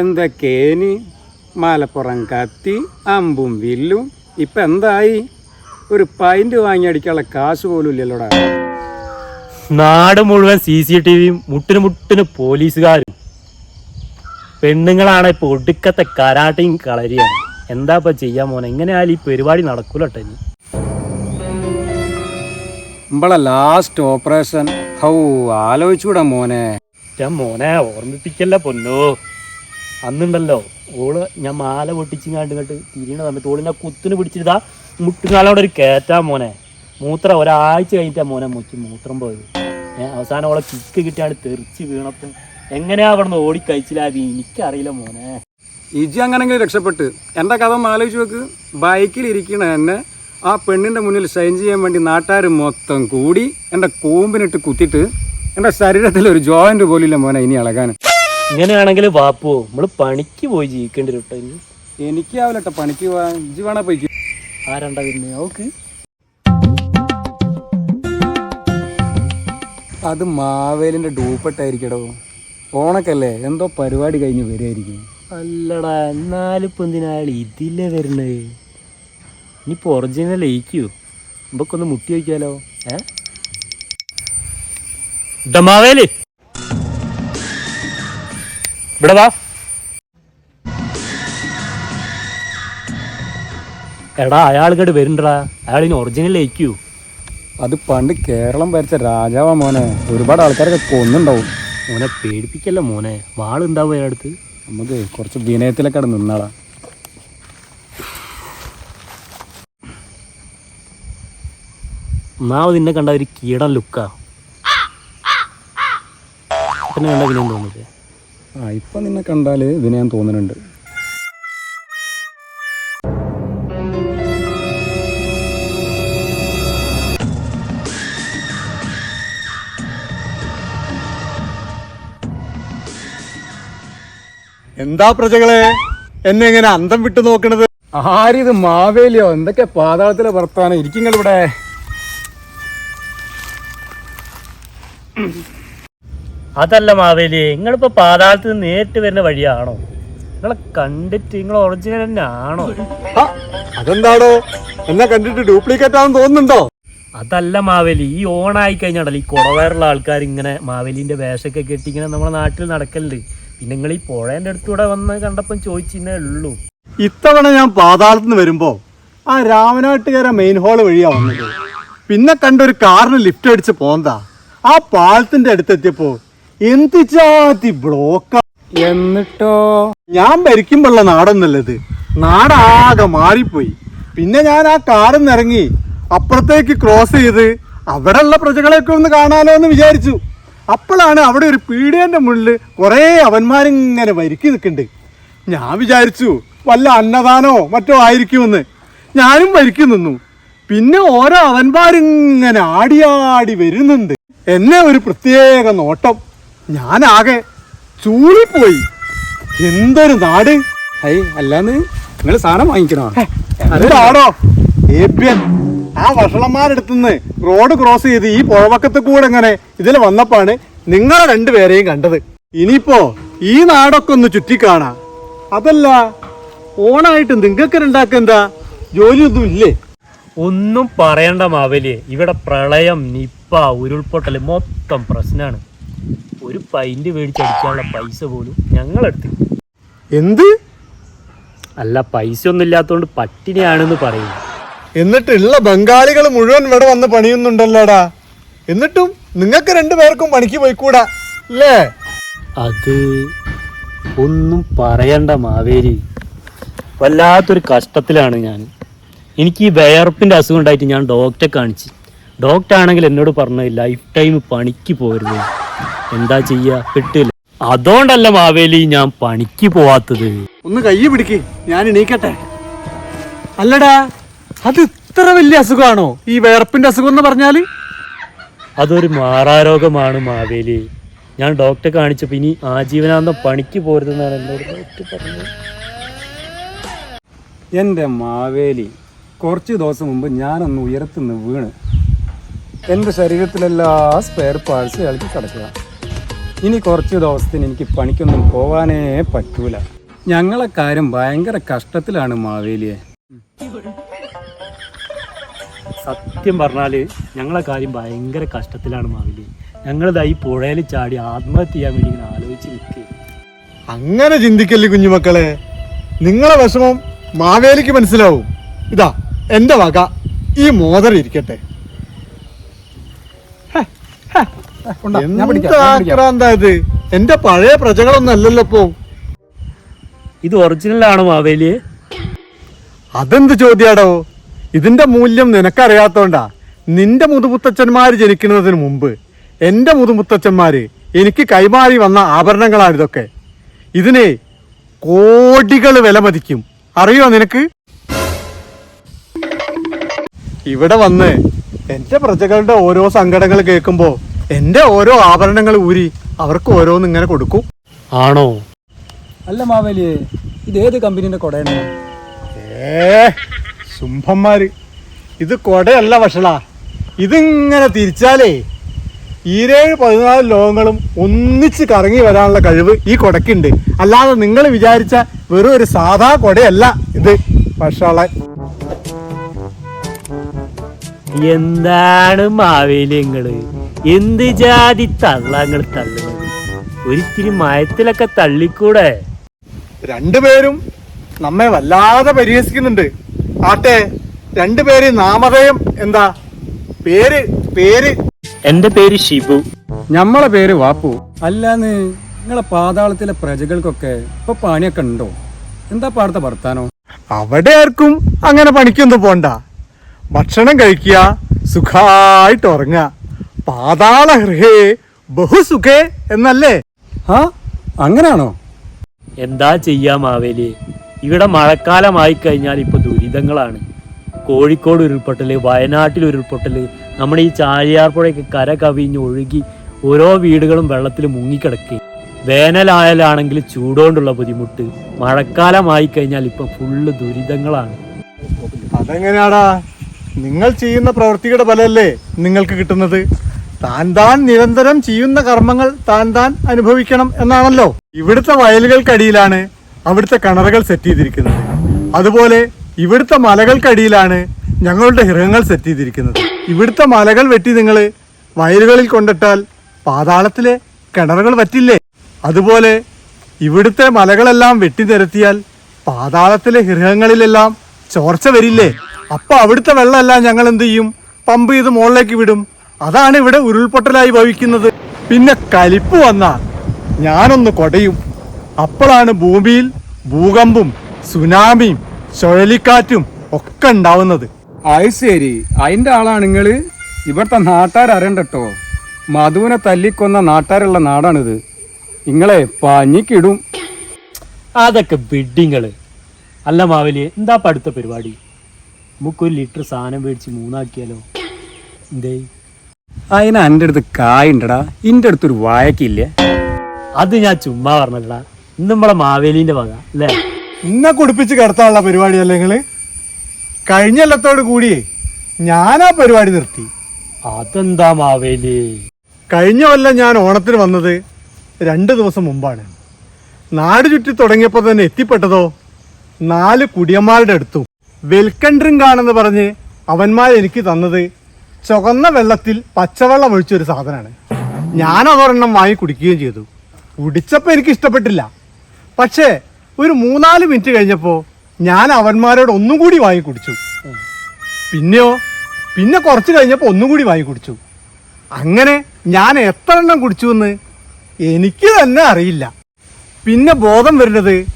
എന്തൊക്കേനി മലപ്പുറം കത്തി അമ്പും വില്ലും. ഇപ്പം എന്തായി? ഒരു പൈന്റ് വാങ്ങി അടിക്കാനുള്ള കാശ് പോലും ഇല്ലല്ലോടാ. നാട് മുഴുവൻ സി സി ടി വിയും മുട്ടിന് മുട്ടിന് പോലീസുകാരും. പെണ്ണുങ്ങളാണ് ഇപ്പോൾ ഒടുക്കത്തെ കരാട്ടയും കളരിയാണ്. എന്താ ഇപ്പം ചെയ്യാൻ മോനെ? എങ്ങനെയായാലും ഈ പരിപാടി നടക്കൂലട്ടെ ഇനി. നമ്മളെ ലാസ്റ്റ് ഓപ്പറേഷൻ ഹൗ ആലോചിച്ചൂടാ മോനെ. ഞാൻ മോനെ ഓർമ്മിപ്പിക്കല്ല പൊന്നോ? അന്നുണ്ടല്ലോ. ഓൾ ഞാൻ മാല പൊട്ടിച്ചിങ്ങാണ്ട് ഇങ്ങോട്ട് തിരിയണ സമയത്ത് ഓളിനെ കുത്തിന് പിടിച്ചിട്ടാ മുട്ടുകാലോടെ ഒരു കയറ്റാ മോനെ. മൂത്രം ഒരാഴ്ച കഴിഞ്ഞിട്ടാ മോനെ മുക്കി മൂത്രം പോയത്. അവസാനം ഓളെ കിക്ക് കിട്ടിയാണ് തെറിച്ച് വീണപ്പം എങ്ങനെയാ അവിടെ നിന്ന് ഓടി കഴിച്ചില്ലാതി എനിക്കറിയില്ല മോനെ. ഇജി അങ്ങനെങ്കിലും രക്ഷപ്പെട്ട്. എന്റെ കഥ ആലോചിച്ച് നോക്ക്. ബൈക്കിൽ ഇരിക്കണ എന്നെ ആ പെണ്ണിന്റെ മുന്നിൽ ഷൈൻ ചെയ്യാൻ വേണ്ടി നാട്ടുകാർ മൊത്തം കൂടി. എന്റെ കൂമ്പിനിട്ട് കുത്തിയിട്ട് എന്റെ ശരീരത്തിൽ ഒരു ജോയിന്റ് പോലില്ല മോനെ ഇനി ഇളകാൻ. ഇങ്ങനെയാണെങ്കിൽ വാപ്പോ നമ്മൾ പണിക്ക് പോയി ജീവിക്കേണ്ടി വരും കേട്ടോ ഇനി. എനിക്കാവില്ലട്ടെ പണിക്ക് പോവാൻ പോയി വേണേ പോയിക്ക് ആരണ്ടാ പിന്നെ ഓക്ക്. അത് മാവേലിന്റെ ഡൂപ്പട്ടായിരിക്കടോ. ഓണക്കല്ലേ എന്തോ പരിപാടി കഴിഞ്ഞ് വരുമായിരിക്കും അല്ലടാ എന്നാലും ഇപ്പൊ എന്തിനാ അയാൾ ഇതില്ലേ വരണേ? ഇനിയിപ്പോ ഒറിജിനൽ ലയിക്കൂ? നമുക്കൊന്ന് മുട്ടി വയ്ക്കാലോ ഏ? ഡമാവേൽ ഇവിടെ വാ. എടാ അയാൾ ഇങ്ങോട്ട് വരുന്നുണ്ടടാ അയാൾ ഇനി ഒറിജിനൽ ലയിക്കൂ അത് പണ്ട് കേരളം ഭരിച്ച രാജാവാ മോനെ. ഒരുപാട് ആൾക്കാരൊക്കെ കൊന്നുണ്ടാവും. മോനെ പേടിപ്പിക്കല്ല മോനെ. വാളുണ്ടാവും അയാളടുത്ത് നമുക്ക് കുറച്ച് വിനയത്തിലൊക്കെ അവിടെ നിന്നാളാ. ഒന്നാമത് നിന്നെ കണ്ട ഒരു കീടം ലുക്കാ. പിന്നെ കണ്ട പിന്നെ ആ ഇപ്പം നിന്നെ കണ്ടാൽ ഇതിനെ ഞാൻ തോന്നുന്നുണ്ട്. എന്താ പ്രജകളെ? എന്നെ എങ്ങനെ അന്തം വിട്ടു നോക്കണത്? ആരിത് മാവേലിയോ? എന്തൊക്കെ പാതാളത്തിലെ വർത്താനം ഇരിക്കുങ്ങൾ അതല്ല മാവേലി നിങ്ങളിപ്പോ പാതാളത്ത് നിന്ന് നേരിട്ട് വരുന്ന വഴിയാണോ? നിങ്ങളെ കണ്ടിട്ട് നിങ്ങൾ ഒറിജിനൽ തന്നെ ആണോ? അതെന്താണോ എന്നെ കണ്ടിട്ട് ഡ്യൂപ്ലിക്കേറ്റ് ആണെന്ന് തോന്നുന്നുണ്ടോ? അതല്ല മാവേലി ഈ ഓണായി കഴിഞ്ഞാണല്ലോ ഈ കുടവയറുള്ള ആൾക്കാർ ഇങ്ങനെ മാവേലിന്റെ വേഷമൊക്കെ കെട്ടി ഇങ്ങനെ നമ്മുടെ നാട്ടിൽ നടക്കലുണ്ട്. പിന്നെ നിങ്ങൾ ഈ പുഴേന്റെ അടുത്തൂടെ വന്ന് കണ്ടപ്പം ചോദിച്ചേ ഉള്ളൂ. ഇത്തവണ ഞാൻ പാതാളത്ത് നിന്ന് വരുമ്പോ ആ രാമനാട്ടുകര മെയിൻ ഹാൾ വഴിയാ വന്നത്. പിന്നെ കണ്ട ഒരു കാറിന് ലിഫ്റ്റ് അടിച്ച് പോന്താ ആ പാലത്തിന്റെ അടുത്തെത്തിയപ്പോ എന്ത് ജാതി ബ്ലോക്ക? എന്നിട്ടോ? ഞാൻ ഭരിക്കുമ്പോള്ള നാടൊന്നല്ലത്. നാടാകെ മാറിപ്പോയി. പിന്നെ ഞാൻ ആ കാറിൽ നിറങ്ങി ഇറങ്ങി അപ്പുറത്തേക്ക് ക്രോസ് ചെയ്ത് അവിടെ ഉള്ള പ്രജകളെയൊക്കെ ഒന്ന് കാണാനോ എന്ന് വിചാരിച്ചു. അപ്പോഴാണ് അവിടെ ഒരു പീഡിയന്റെ മുന്നിൽ കുറേ അവന്മാരിങ്ങനെ വരിക്കി നിൽക്കുന്നുണ്ട് ഞാൻ വിചാരിച്ചു വല്ല അന്നദാനോ മറ്റോ ആയിരിക്കുമെന്ന്. ഞാനും വരിക്കി നിന്നു. പിന്നെ ഓരോ അവന്മാരിങ്ങനെ ആടിയാടി വരുന്നുണ്ട്. എന്നെ ഒരു പ്രത്യേക നോട്ടം. ഞാനാകെ ചൂളിപ്പോയി. എന്തൊരു നാട്? ഹൈ അല്ലാന്ന് നിങ്ങൾ സാധനം വാങ്ങിക്കണോ? അതാണോ ആ വഷളന്മാരെടുത്തുനിന്ന് റോഡ് ക്രോസ് ചെയ്ത് ഈ പുഴവക്കത്ത് കൂടെ ഇങ്ങനെ ഇതിൽ വന്നപ്പാണ് നിങ്ങളെ രണ്ടുപേരെയും കണ്ടത്. ഇനിയിപ്പോ ഈ നാടൊക്കെ ഒന്ന് ചുറ്റിക്കാണാ. അതല്ല ഓണായിട്ട് നിങ്ങൾക്ക് രണ്ടാക്ക എന്താ? ജോലിയൊന്നും ഇല്ലേ? ഒന്നും പറയണ്ട മാവലിയെ. ഇവിടെ പ്രളയം നിപ്പ ഉരുൾപൊട്ടൽ മൊത്തം പ്രശ്നമാണ് ഒരു പൈന്റ് മേടിച്ചടിക്കാനുള്ള പൈസ പോലും ഞങ്ങളെടുത്ത്. എന്ത്? അല്ല പൈസ ഒന്നും ഇല്ലാത്തതുകൊണ്ട് പട്ടിണിയാണെന്ന് പറയും. എന്നിട്ടുള്ള ബംഗാളികൾ മുഴുവൻ ഇവിടെ വന്ന് പണിയുന്നുണ്ടല്ലോടാ. എന്നിട്ടും നിങ്ങൾക്ക് രണ്ടുപേർക്കും പണിക്ക് പോയിക്കൂടാ അല്ലേ? അത് ഒന്നും പറയണ്ട മാവേലി. വല്ലാത്തൊരു കഷ്ടത്തിലാണ് ഞാൻ. എനിക്ക് ഈ വയർപ്പിന്റെ അസുഖം ഉണ്ടായിട്ട് ഞാൻ ഡോക്ടറെ കാണിച്ച്. ഡോക്ടർ ആണെങ്കിൽ എന്നോട് പറഞ്ഞില്ല ലൈഫ് ടൈം പണിക്ക് പോരുത്. എന്താ ചെയ്യാ? കിട്ടില്ല. അതുകൊണ്ടല്ല മാവേലി ഞാൻ പണിക്ക് പോവാത്തത്. ഒന്ന് കൈ പിടിക്ക്. ഞാൻ എണീക്കട്ടെ. അല്ലടാ അത് ഇത്ര വലിയ അസുഖമാണോ ഈ വേർപ്പിന്റെ അസുഖം എന്ന് പറഞ്ഞാൽ? അതൊരു മാറാരോഗമാണ് മാവേലി. ഞാൻ ഡോക്ടറെ കാണിച്ചപ്പോൾ ഇനി ആജീവനാന്ത പണിക്ക് പോരുതെന്നാണ് എന്നോട് ഡോക്ടർ പറഞ്ഞത്. എന്റെ മാവേലി കുറച്ച് ദിവസം മുമ്പ് ഞാനൊന്ന് ഉയരത്തുനിന്ന് വീണ്. എന്റെ ശരീരത്തിലെല്ലാ സ്പെയർ പാർട്സ് ഇളക്കി കിടക്കുക ഇനി കുറച്ച് ദിവസത്തിന് എനിക്ക് പണിക്കൊന്നും പോവാനേ പറ്റൂല. ഞങ്ങളെ കാര്യം ഭയങ്കര കഷ്ടത്തിലാണ് മാവേലിയെ. സത്യം പറഞ്ഞാൽ ഞങ്ങളെ കാര്യം ഭയങ്കര കഷ്ടത്തിലാണ് മാവേലി. ഞങ്ങളിതാ ഈ പുഴയിൽ ചാടി ആത്മഹത്യ ചെയ്യാൻ വേണ്ടി ഇങ്ങനെ ആലോചിച്ച് നിൽക്കുക അങ്ങനെ ചിന്തിക്കല്ലേ കുഞ്ഞുമക്കളെ? നിങ്ങളെ വിഷമം മാവേലിക്ക് മനസ്സിലാവും. ഇതാ എന്റെ വക ഈ മോതിരം ഇരിക്കട്ടെ. ഇത് എന്റെ പഴയ പ്രജകളൊന്നും അല്ലല്ലോ ഇപ്പോ. ഇത് ഒറിജിനലാണോ മാവേലി അതെന്ത് ചോദ്യാടോ? ഇതിന്റെ മൂല്യം നിനക്കറിയാത്തോണ്ടാ. നിന്റെ മുതുമുത്തച്ഛന്മാര് ജനിക്കുന്നതിന് മുമ്പ് എന്റെ മുതുമുത്തച്ഛന്മാര് എനിക്ക് കൈമാറി വന്ന ആഭരണങ്ങളാണ് ഇതൊക്കെ. ഇതിനെ കോടികൾ വില മതിക്കും അറിയോ നിനക്ക്? ഇവിടെ വന്ന് എന്റെ പ്രജകളുടെ ഓരോ സങ്കടങ്ങൾ കേൾക്കുമ്പോ എന്റെ ഓരോ ആഭരണങ്ങൾ ഊരി അവർക്ക് ഓരോന്ന് ഇങ്ങനെ കൊടുക്കും. ആണോ? അല്ല മാവേലിയെ ഇത് ഏത് കമ്പനീന്റെ കൊടയാണ്? ഏ ശുംഭന്മാര് ഇത് കൊടയല്ല വഷള. ഇതിങ്ങനെ തിരിച്ചാലേ ഈരേഴ് പതിനാല് ലോകങ്ങളും ഒന്നിച്ച് കറങ്ങി വരാനുള്ള കഴിവ് ഈ കൊടക്കുണ്ട് അല്ലാതെ നിങ്ങൾ വിചാരിച്ച വെറും ഒരു സാധാ കൊടയല്ല ഇത് വഷള. എന്താണ് മാവേലി നിങ്ങൾ? എന്ത് ജാതി തള്ളങ്ങൾ തള്ളുന്നത് ഒരിത്തിരി മയത്തിലൊക്കെ തള്ളിക്കൂടെ? രണ്ടുപേരും നമ്മെ വല്ലാതെ പരിഹസിക്കുന്നുണ്ട്. ആട്ടെ രണ്ടുപേര് നാമധേയം എന്താ? പേര് പേര്. എന്റെ പേര് ഷിബു. ഞമ്മളെ പേര് വാപ്പു. അല്ലാന്ന് നിങ്ങളെ പാതാളത്തിലെ പ്രജകൾക്കൊക്കെ ഇപ്പൊ പണിയൊക്കെ ഉണ്ടോ? എന്താ പാടത്തെ വർത്താനോ? അവിടെ ആർക്കും അങ്ങനെ പണിക്കൊന്നും പോണ്ട. ഭക്ഷണം കഴിക്കുക സുഖായിട്ട് ഉറങ്ങുക. പാതാള ഹൃഹേ ബഹുസുഖേ എന്നല്ലേ? ആ അങ്ങനാണോ? എന്താ ചെയ്യാ മാവേലി? ഇവിടെ മഴക്കാലമായി കഴിഞ്ഞാൽ ഇപ്പൊ ദുരിതങ്ങളാണ്. കോഴിക്കോട് ഉരുൾപൊട്ടൽ വയനാട്ടിൽ ഉരുൾപൊട്ടൽ നമ്മുടെ ഈ ചാഴിയാർപ്പുഴയൊക്കെ കര കവിഞ്ഞ് ഒഴുകി ഓരോ വീടുകളും വെള്ളത്തിൽ മുങ്ങിക്കിടക്കുക വേനലായാലാണെങ്കിൽ ചൂടുകൊണ്ടുള്ള ബുദ്ധിമുട്ട്. മഴക്കാലമായി കഴിഞ്ഞാൽ ഇപ്പൊ ഫുള്ള് ദുരിതങ്ങളാണ്. അതെങ്ങനെയാടാ? നിങ്ങൾ ചെയ്യുന്ന പ്രവൃത്തിയുടെ ഫലമല്ലേ നിങ്ങൾക്ക് കിട്ടുന്നത്? താൻ താൻ നിരന്തരം ചെയ്യുന്ന കർമ്മങ്ങൾ താൻ താൻ അനുഭവിക്കണം എന്നാണല്ലോ. ഇവിടുത്തെ വയലുകൾക്കടിയിലാണ് അവിടുത്തെ കിണറുകൾ സെറ്റ് ചെയ്തിരിക്കുന്നത്. അതുപോലെ ഇവിടുത്തെ മലകൾക്കടിയിലാണ് ഞങ്ങളുടെ ഹൃദയങ്ങൾ സെറ്റ് ചെയ്തിരിക്കുന്നത്. ഇവിടുത്തെ മലകൾ വെട്ടി നിങ്ങൾ വയലുകളിൽ കൊണ്ടിട്ടാൽ പാതാളത്തിലെ കിണറുകൾ പറ്റില്ലേ അതുപോലെ ഇവിടുത്തെ മലകളെല്ലാം വെട്ടി നിരത്തിയാൽ പാതാളത്തിലെ ഹൃദയങ്ങളിലെല്ലാം ചോർച്ച വരില്ലേ? അപ്പൊ അവിടുത്തെ വെള്ളമെല്ലാം ഞങ്ങൾ എന്ത് ചെയ്യും? പമ്പ് ചെയ്ത് മുകളിലേക്ക് വിടും. അതാണ് ഇവിടെ ഉരുൾപൊട്ടലായി ഭവിക്കുന്നത്. പിന്നെ കലിപ്പ് വന്നാൽ ഞാനൊന്ന് കൊടയും. അപ്പോഴാണ് ഭൂമിയിൽ ഭൂകമ്പും സുനാമിയും ചുഴലിക്കാറ്റും ഒക്കെ ഉണ്ടാവുന്നത്. അത് ശരി. അതിന്റെ ആളാണ് നിങ്ങൾ ഇവിടുത്തെ നാട്ടാരറിയണ്ടട്ടോ മധുവിനെ തല്ലിക്കൊന്ന നാട്ടാരുള്ള നാടാണിത്. നിങ്ങളെ പഞ്ഞിക്കിടും. അതൊക്കെ ബിഡിങ്ങൾ. അല്ല മാവലി എന്താ പടുത്ത അടുത്ത പരിപാടി? നമുക്കൊരു ലിറ്റർ സാധനം മേടിച്ച് മൂന്നാക്കിയാലോ? എന്തേ? അതിന് എന്റെ അടുത്ത് കായുണ്ടടാ. ഇന്റെ അടുത്തൊരു വായക്കില്ലേ? അത് ഞാൻ ചുമ്മാ പറഞ്ഞല്ലടാ. ഇന്ന് നമ്മളെ മാവേലിന്റെ വക അല്ലേ? ഇന്നെ കുടിപ്പിച്ച് കിടത്താനുള്ള പരിപാടി നിങ്ങൾ? കഴിഞ്ഞ കൊല്ലത്തോട് കൂടി ഞാൻ ആ പരിപാടി നിർത്തി. അതെന്താ മാവേലി? കഴിഞ്ഞ കൊല്ലം ഞാൻ ഓണത്തിന് വന്നത് രണ്ട് ദിവസം മുമ്പാണ്. നാട് ചുറ്റി തുടങ്ങിയപ്പോൾ തന്നെ എത്തിപ്പെട്ടതോ നാല് കുടിയന്മാരുടെ അടുത്തും. വെൽക്കൺ ഡ്രിങ്ക് ആണെന്ന് പറഞ്ഞ് അവന്മാരെനിക്ക് തന്നത് ചുവന്ന വെള്ളത്തിൽ പച്ചവെള്ളം ഒഴിച്ചൊരു സാധനമാണ് ഞാൻ അതൊരെണ്ണം വാങ്ങി കുടിക്കുകയും ചെയ്തു. കുടിച്ചപ്പോൾ എനിക്ക് ഇഷ്ടപ്പെട്ടില്ല. പക്ഷേ ഒരു മൂന്നാൽ മിനിറ്റ് കഴിഞ്ഞപ്പോൾ ഞാൻ അവന്മാരോട് ഒന്നും കൂടി വാങ്ങി കുടിച്ചു. പിന്നെയോ? പിന്നെ കുറച്ച് കഴിഞ്ഞപ്പോൾ ഒന്നും കൂടി വാങ്ങി കുടിച്ചു. അങ്ങനെ ഞാൻ എത്ര എണ്ണം കുടിച്ചു എന്ന് എനിക്ക് തന്നെ അറിയില്ല. പിന്നെ ബോധം വരുന്നത്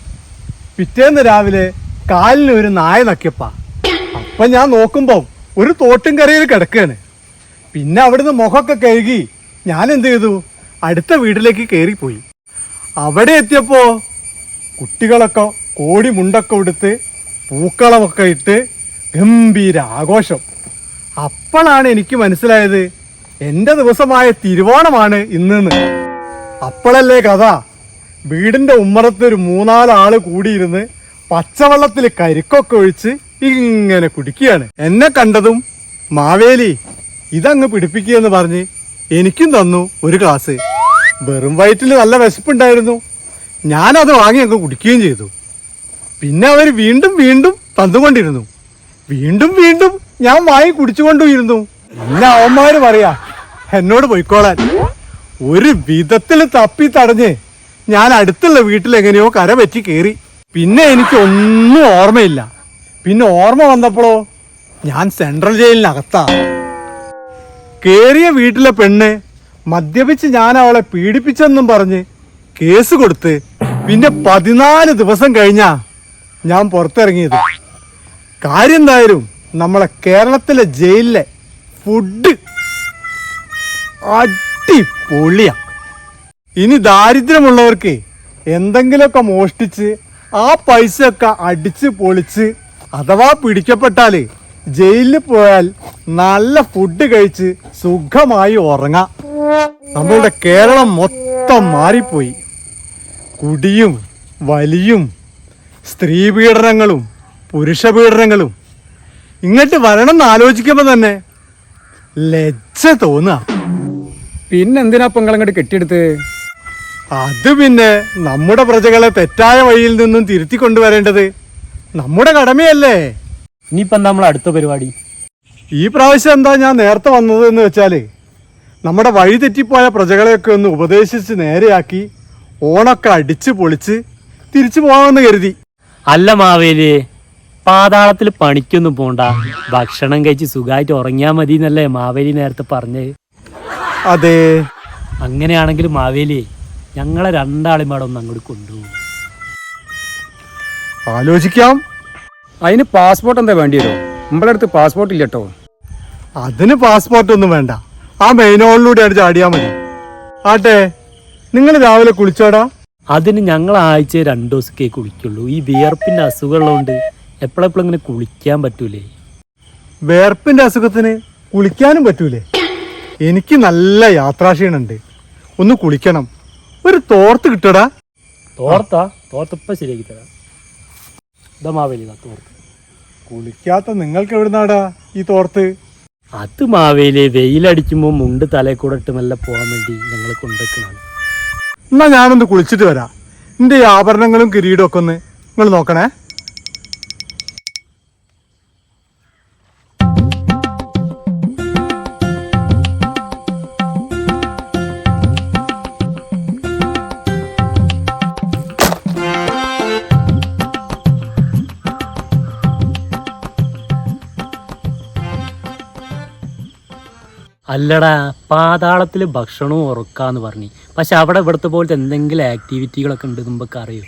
പിറ്റേന്ന് രാവിലെ കാലിന് ഒരു നായ നക്കിയപ്പ. അപ്പം ഞാൻ നോക്കുമ്പോ ഒരു തോട്ടും കരയിൽ കിടക്കുകയാണ്. പിന്നെ അവിടുന്ന് മുഖമൊക്കെ കഴുകി ഞാൻ എന്ത് ചെയ്തു? അടുത്ത വീട്ടിലേക്ക് കയറിപ്പോയി. അവിടെ എത്തിയപ്പോൾ കുട്ടികളൊക്കെ കോടി മുണ്ടൊക്കെ ഉടുത്ത് പൂക്കളമൊക്കെ ഇട്ട് ഗംഭീര ആഘോഷം. അപ്പോഴാണ് എനിക്ക് മനസ്സിലായത് എന്റെ ദിവസമായ തിരുവോണമാണ് ഇന്നെന്ന്. അപ്പോഴല്ലേ കഥ? വീടിന്റെ ഉമ്മറത്ത് ഒരു മൂന്നാലാൾ കൂടിയിരുന്ന് പച്ചവെള്ളത്തിൽ കരിക്കൊക്കെ ഒഴിച്ച് ഇങ്ങനെ കുടിക്കുകയാണ്. എന്നെ കണ്ടതും മാവേലി ഇതങ്ങ് പിടിപ്പിക്കുകയെന്ന് പറഞ്ഞ് എനിക്കും തന്നു ഒരു ഗ്ലാസ് വെറും വയറ്റിൽ നല്ല വിശപ്പുണ്ടായിരുന്നു. ഞാനത് വാങ്ങി അങ്ങ് കുടിക്കുകയും ചെയ്തു. പിന്നെ അവർ വീണ്ടും വീണ്ടും തന്നുകൊണ്ടിരുന്നു. വീണ്ടും വീണ്ടും ഞാൻ വാങ്ങി കുടിച്ചുകൊണ്ടുമിരുന്നു. പിന്നെ അവന്മാർ പറയാ എന്നോട് പോയിക്കോളാൻ. ഒരു വിധത്തിൽ തപ്പി തടഞ്ഞ് ഞാൻ അടുത്തുള്ള വീട്ടിൽ എങ്ങനെയോ കര പറ്റി കയറി. പിന്നെ എനിക്ക് ഒന്നും ഓർമ്മയില്ല. പിന്നെ ഓർമ്മ വന്നപ്പോഴോ ഞാൻ സെൻട്രൽ ജയിലിനകത്താ കേറിയ വീട്ടിലെ പെണ്ണ് മദ്യപിച്ച് ഞാൻ അവളെ പീഡിപ്പിച്ചെന്നും പറഞ്ഞ് കേസ് കൊടുത്ത് പിന്നെ പതിനാല് ദിവസം കഴിഞ്ഞാ ഞാൻ പുറത്തിറങ്ങിയത്. കാര്യം എന്തായാലും നമ്മളെ കേരളത്തിലെ ജയിലിലെ ഫുഡ് അടിപൊളിയാ. ഇനി ദാരിദ്ര്യമുള്ളവർക്ക് എന്തെങ്കിലുമൊക്കെ മോഷ്ടിച്ച് ആ പൈസയൊക്കെ അടിച്ച് പൊളിച്ച് അഥവാ പിടിക്കപ്പെട്ടാൽ ജയിലിൽ പോയാൽ നല്ല ഫുഡ് കഴിച്ച് സുഖമായി ഉറങ്ങാം. നമ്മളുടെ കേരളം മൊത്തം മാറിപ്പോയി. കുടിയും വലിയും സ്ത്രീ പീഡനങ്ങളും പുരുഷ പീഡനങ്ങളും. ഇങ്ങോട്ട് വരണം എന്ന് ആലോചിക്കുമ്പോൾ തന്നെ ലജ്ജ തോന്നുക പിന്നെന്തിനാ നിങ്ങളങ്ങോട്ട് കെട്ടിയെടുത്ത്? അത് പിന്നെ നമ്മുടെ പ്രജകളെ തെറ്റായ വഴിയിൽ നിന്നും തിരുത്തി കൊണ്ടുവരേണ്ടത് നമ്മുടെ കടമയല്ലേ? ഇനിയിപ്പോ എന്താ നമ്മൾ അടുത്ത പരിപാടി? ഈ പ്രാവശ്യം എന്താ ഞാൻ നേരത്തെ വന്നത് എന്ന് വെച്ചാൽ നമ്മുടെ വഴി തെറ്റിപ്പോയ പ്രജകളെയൊക്കെ ഒന്ന് ഉപദേശിച്ച് നേരെയാക്കി ഓണൊക്കെ അടിച്ച് പൊളിച്ച് തിരിച്ചു പോകാമെന്ന് കരുതി. അല്ല മാവേലി പാതാളത്തിൽ പണിക്കൊന്നും പോണ്ട. ഭക്ഷണം കഴിച്ച് സുഖമായിട്ട് ഉറങ്ങിയാ മതി എന്നല്ലേ മാവേലി നേരത്തെ പറഞ്ഞത്. അതെ. അങ്ങനെയാണെങ്കിൽ മാവേലി ഞങ്ങളെ രണ്ടാളും അങ്ങോട്ട് കൊണ്ടുപോകും. ആലോചിക്കാം. അതിന് പാസ്പോർട്ട് എന്താ വേണ്ടി വരുമോ നമ്മളെ അടുത്ത് പാസ്പോർട്ട് ഇല്ല കേട്ടോ അതിന് പാസ്പോർട്ട് ഒന്നും വേണ്ട. ആ മെയിൻ ഹോളിലൂടെയാണ് ചാടിയാൽ മതി. ആട്ടെ നിങ്ങൾ രാവിലെ കുളിച്ചോടാ? അതിന് ഞങ്ങൾ ആഴ്ച രണ്ടു ദിവസമൊക്കെ കുളിക്കുള്ളൂ. ഈ വിയർപ്പിന്റെ അസുഖമുള്ളതുകൊണ്ട് എപ്പോഴെപ്പോഴും ഇങ്ങനെ കുളിക്കാൻ പറ്റൂലേ? വിയർപ്പിന്റെ അസുഖത്തിന് കുളിക്കാനും പറ്റൂലേ? എനിക്ക് നല്ല യാത്രാക്ഷീണുണ്ട് ഒന്ന് കുളിക്കണം. ഒരു തോർത്ത് കിട്ടടാ. തോർത്താ? തോർത്തപ്പ ശരിയാക്കി തരാം. ഇതാ മാവേലി ഇതാ തോർത്ത് കുളിക്കാത്ത നിങ്ങൾക്ക് എവിടുന്നാടാ ഈ തോർത്ത്? അത് മാവേലി വെയിലടിക്കുമ്പോൾ മുണ്ട് തലയിൽ കൂടെ ഇട്ട് മെല്ലെ പോകാൻ വേണ്ടി ഞങ്ങൾ കൊണ്ടുവെക്കണാണ് എന്നാ ഞാനൊന്ന് കുളിച്ചിട്ട് വരാം. എന്റെ ഈ ആഭരണങ്ങളും കിരീടമൊക്കെ ഒക്കെ ഒന്ന് നിങ്ങൾ നോക്കണേ. അല്ലടാ പാതാളത്തിൽ ഭക്ഷണവും ഉറക്കാന്ന് പറഞ്ഞു. പക്ഷെ അവിടെ ഇവിടുത്തെ പോലത്തെ എന്തെങ്കിലും ആക്ടിവിറ്റികളൊക്കെ ഉണ്ട് നമുക്ക് അറിയോ.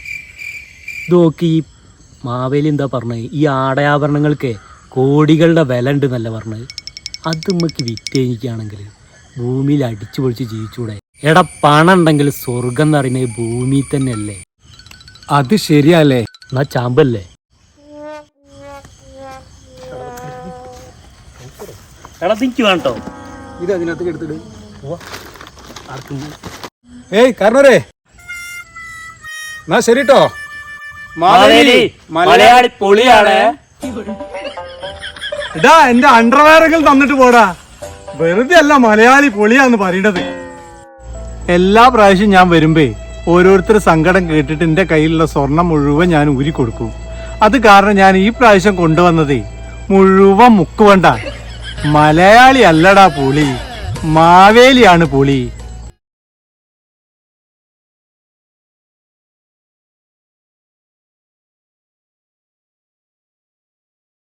ഇത് നോക്കി ഈ മാവേലി എന്താ പറഞ്ഞത് ഈ ആടയാഭരണങ്ങൾക്ക് കോടികളുടെ വില ഉണ്ട് എന്നല്ല പറഞ്ഞത് അത് നമുക്ക് വിറ്റഴിക്കുകയാണെങ്കിൽ ഭൂമിയിൽ അടിച്ചു പൊളിച്ച് ജീവിച്ചൂടെ. എടാ പണം ഉണ്ടെങ്കിൽ സ്വർഗം എന്ന് പറയുന്നത് ഭൂമി തന്നെയല്ലേ? അത് ശരിയല്ലേ? എന്നാ ചാമ്പല്ലേ? എടാ എനിക്ക് വേണ്ടോ ഇത് അതിനകത്ത് എടുത്തിട്ട് ഏയ് കാരണവരേ എന്നാ ശരി കേട്ടോ മലയാളി. പൊളിയാണ്. ഇതാ എന്റെ അണ്ടർവെയറുകൾ തന്നിട്ട് പോടാ. വെറുതെ അല്ല മലയാളി പൊളിയാന്ന് പറയണത്. എല്ലാ പ്രാവശ്യം ഞാൻ വരുമ്പേ ഓരോരുത്തർ സങ്കടം കേട്ടിട്ട് എന്റെ കയ്യിലുള്ള സ്വർണം മുഴുവൻ ഞാൻ ഊരി കൊടുക്കും അത് കാരണം ഞാൻ ഈ പ്രാവശ്യം കൊണ്ടുവന്നതേ മുഴുവൻ മുക്കുവണ്ട. മലയാളി അല്ലടാ പുളി മാവേലിയാണ് പുളി